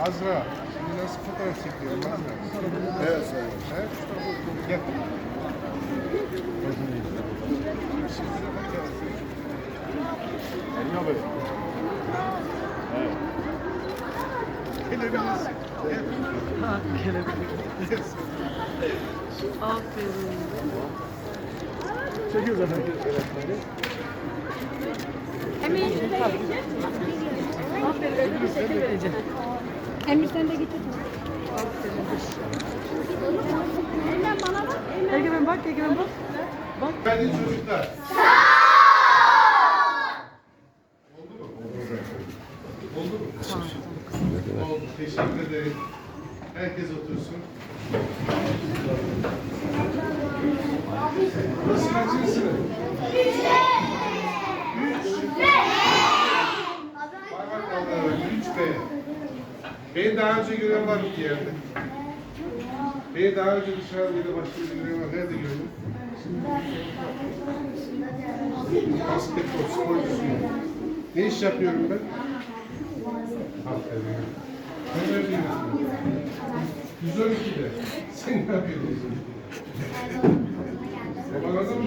Azra, şimdi nasıl fotoğraf çekiyorum Azra? Evet sayın. He? Gel. Eline bak. Evet. Gelebiliriz. Gel. Ha, kelebek. Aferin. Çekiyoruz efendim. Emir, Aferin. Ödülü seni vereceğim. Emir sen de git. Elinden bana bak. Egemen bak, Egemen bak. Bak. Hadi çocuklar. Oldu mu? Oldu mu? Oldu. Teşekkür ederim. Herkes otursun. Burası kaçıncı sınıf? Üç. Bak Allah'a bak. Üç B. Beni daha önce gören var bir yerde? Beni daha önce dışarıda bir de başka bir gören var. Nerede gördün? Basketbol sporcusuyum. Ne iş yapıyorum ben? Aferin. Nerede yiyorsun? 112'de. Sen ne yapıyorsun 112'de? Babana da mı?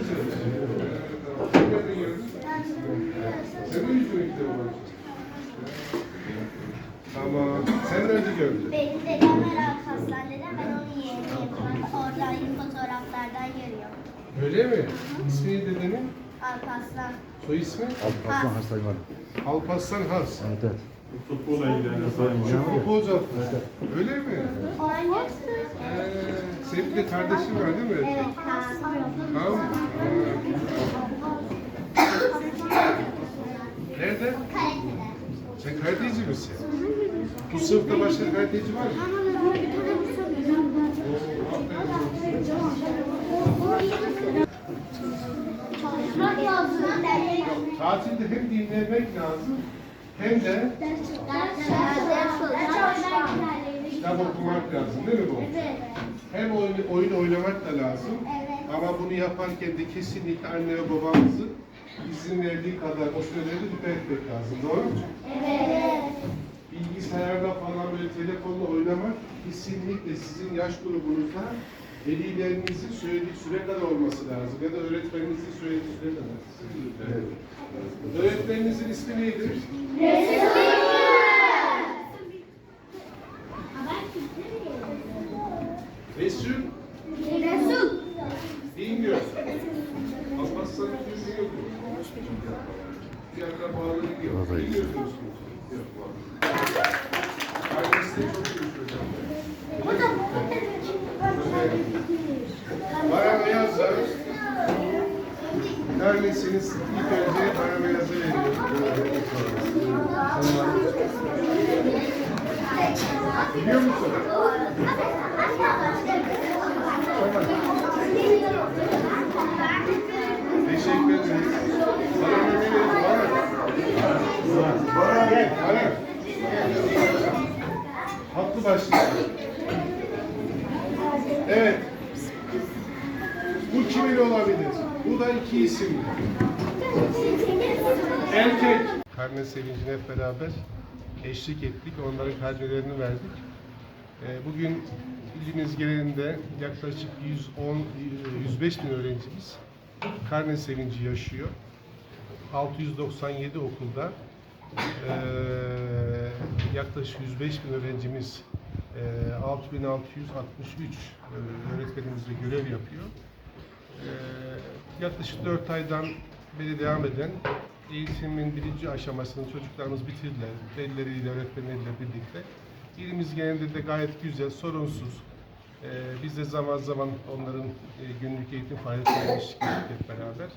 Sen nerede gördün? Sen de 112'de babana Tamam. Sen nerede gördün? Benim dedem her hastanede ben onun yeğeniyim. Oradan fotoğraflardan görüyorum. Öyle mi? İsmi dedenin? Alparslan. Soy ismi? Alparslan hastayım var. Alparslan Has. Evet evet. Futbola ilgilenen hocam. Futbolcu atlet. Öyle mi? Hangisi? Ee, senin de kardeşin var değil mi? Evet. Tamam mı? Nerede? Karatede. Sen karateci misin? Bu sınıfta başka karateci var mı? Tatilde hem dinlemek lazım hem de kitap okumak lazım değil mi bu? Evet. Hem oyun, oyun oynamak da lazım Evet. ama bunu yaparken de kesinlikle anne ve babamızın izin verdiği kadar o süreleri dikkat etmek lazım. Doğru mu? Evet. bilgisayarda falan böyle telefonla oynamak kesinlikle sizin yaş grubunuzda velilerinizin söylediği süre kadar olması lazım ya da öğretmeninizin söylediği süre kadar. Öğretmeninizin ismi neydi? Resul Resul. Alparslan'ın düğünü yok? Bir akrabaları yok. Vallahi. Biliyorsunuz. Yok. Ailesi çok iyi Ayaz'a karnesiniz ilk önce Baran Ayaz'a veriyorum. Biliyor musun? Baran. Haklı başlıyor. Evet. Bu kimin olabilir? Bu da iki isim. Erkek. Karne sevincine hep beraber eşlik ettik. Onların karnelerini verdik. Ee, Bugün ilimiz genelinde yaklaşık 110 105 bin öğrencimiz karne sevinci yaşıyor. 697 okulda eee, yaklaşık 105 bin öğrencimiz eee 6663 eee, öğretmenimizle görev yapıyor. Eee, yaklaşık 4 aydan beri devam eden eğitimin birinci aşamasını çocuklarımız bitirdiler. Velileriyle, öğretmenleriyle birlikte. İlimiz genelinde de gayet güzel, sorunsuz. Biz de zaman zaman onların günlük eğitim faaliyetlerine eşlik ettik hep beraber.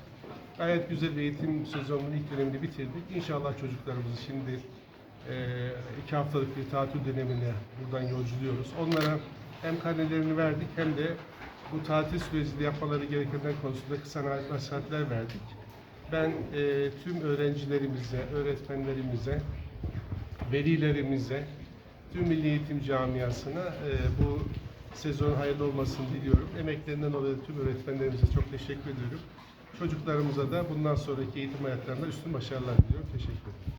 Gayet güzel bir eğitim sezonunun ilk dönemini bitirdik. İnşallah çocuklarımızı şimdi iki haftalık bir tatil dönemine buradan yolculuyoruz. Onlara hem karnelerini verdik hem de bu tatil sürecinde yapmaları gerekenler konusunda kısa nasihatler verdik. Ben eee, tüm öğrencilerimize, öğretmenlerimize, velilerimize, tüm Milli Eğitim Camiası'na eee, bu sezon hayırlı olmasını diliyorum. Emeklerinden dolayı tüm öğretmenlerimize çok teşekkür ediyorum. Çocuklarımıza da bundan sonraki eğitim hayatlarında üstün başarılar diliyorum. Teşekkür ederim.